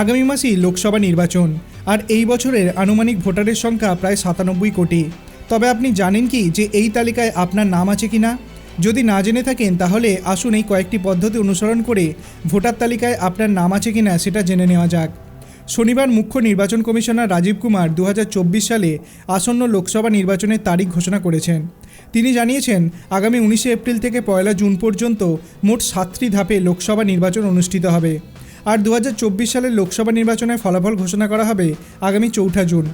আগামী মাসেই লোকসভা নির্বাচন, আর এই বছরের আনুমানিক ভোটারের সংখ্যা প্রায় সাতানব্বই কোটি। তবে আপনি জানেন কি যে এই তালিকায় আপনার নাম আছে কি না যদি না জেনে থাকেন, তাহলে আসুন এই কয়েকটি পদ্ধতি অনুসরণ করে ভোটার তালিকায় আপনার নাম আছে কি না সেটা জেনে নেওয়া যাক। শনিবার মুখ্য নির্বাচন কমিশনার রাজীব কুমার দু হাজার চব্বিশ সালে আসন্ন লোকসভা নির্বাচনের তারিখ ঘোষণা করেছেন। তিনি জানিয়েছেন, আগামী উনিশে এপ্রিল থেকে পয়লা জুন পর্যন্ত মোট সাতটি ধাপে লোকসভা নির্বাচন অনুষ্ঠিত হবে। আর দু হাজার চব্বিশ সালের লোকসভা নির্বাচনের ফলাফল ঘোষণা করা হবে আগামী চৌঠা জুন।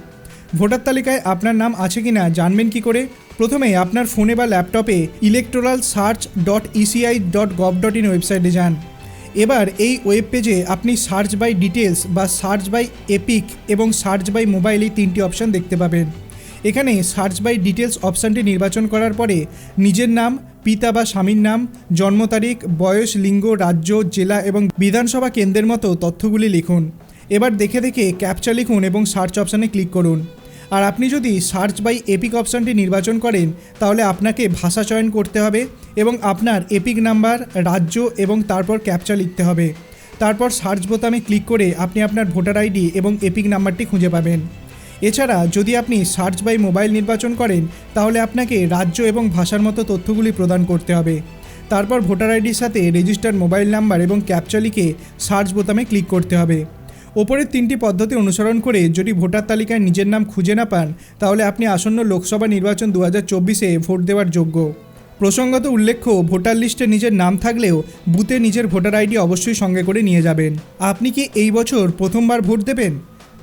ভোটার তালিকায় আপনার নাম আছে কি না জানবেন কি করে? প্রথমে আপনার ফোনে বা ল্যাপটপে electoral search dot ECI dot gov dot in ওয়েবসাইটে যান। এবার এই ওয়েব পেজে আপনি সার্চ বাই ডিটেলস বা সার্চ বাই এপিক এবং সার্চ বাই মোবাইল এই তিনটি অপশান দেখতে পাবেন। এখানে সার্চ বাই ডিটেলস অপশানটি নির্বাচন করার পরে নিজের নাম, পিতা বা স্বামীর নাম, জন্ম তারিখ, বয়স, লিঙ্গ, রাজ্য, জেলা এবং বিধানসভা কেন্দ্রের মতো তথ্যগুলি লিখুন। এবার দেখে দেখে ক্যাপচা লিখুন এবং সার্চ অপশানে ক্লিক করুন। আর আপনি যদি সার্চ বাই এপিক অপশানটি নির্বাচন করেন, তাহলে আপনাকে ভাষা চয়ন করতে হবে এবং আপনার এপিক নাম্বার রাজ্য এবং তারপর ক্যাপচা লিখতে হবে। তারপর সার্চ বোতামে ক্লিক করে আপনি আপনার ভোটার আইডি এবং এপিক নাম্বারটি খুঁজে পাবেন। এছাড়া যদি আপনি সার্চ বাই মোবাইল নির্বাচন করেন, তাহলে আপনাকে রাজ্য এবং ভাষার মতো তথ্যগুলি প্রদান করতে হবে। তারপর ভোটার আইডির সাথে রেজিস্টার্ড মোবাইল নাম্বার এবং ক্যাপচা লিখে সার্চ বোতামে ক্লিক করতে হবে। ওপরের তিনটি পদ্ধতি অনুসরণ করে যদি ভোটার তালিকায় নিজের নাম খুঁজে না পান, তাহলে আপনি আসন্ন লোকসভা নির্বাচন দু হাজার চব্বিশে ভোট দেওয়ার যোগ্য। প্রসঙ্গত উল্লেখ্য, ভোটার লিস্টে নিজের নাম থাকলেও বুথে নিজের ভোটার আইডি অবশ্যই সঙ্গে করে নিয়ে যাবেন। আপনি কি এই বছর প্রথমবার ভোট দেবেন?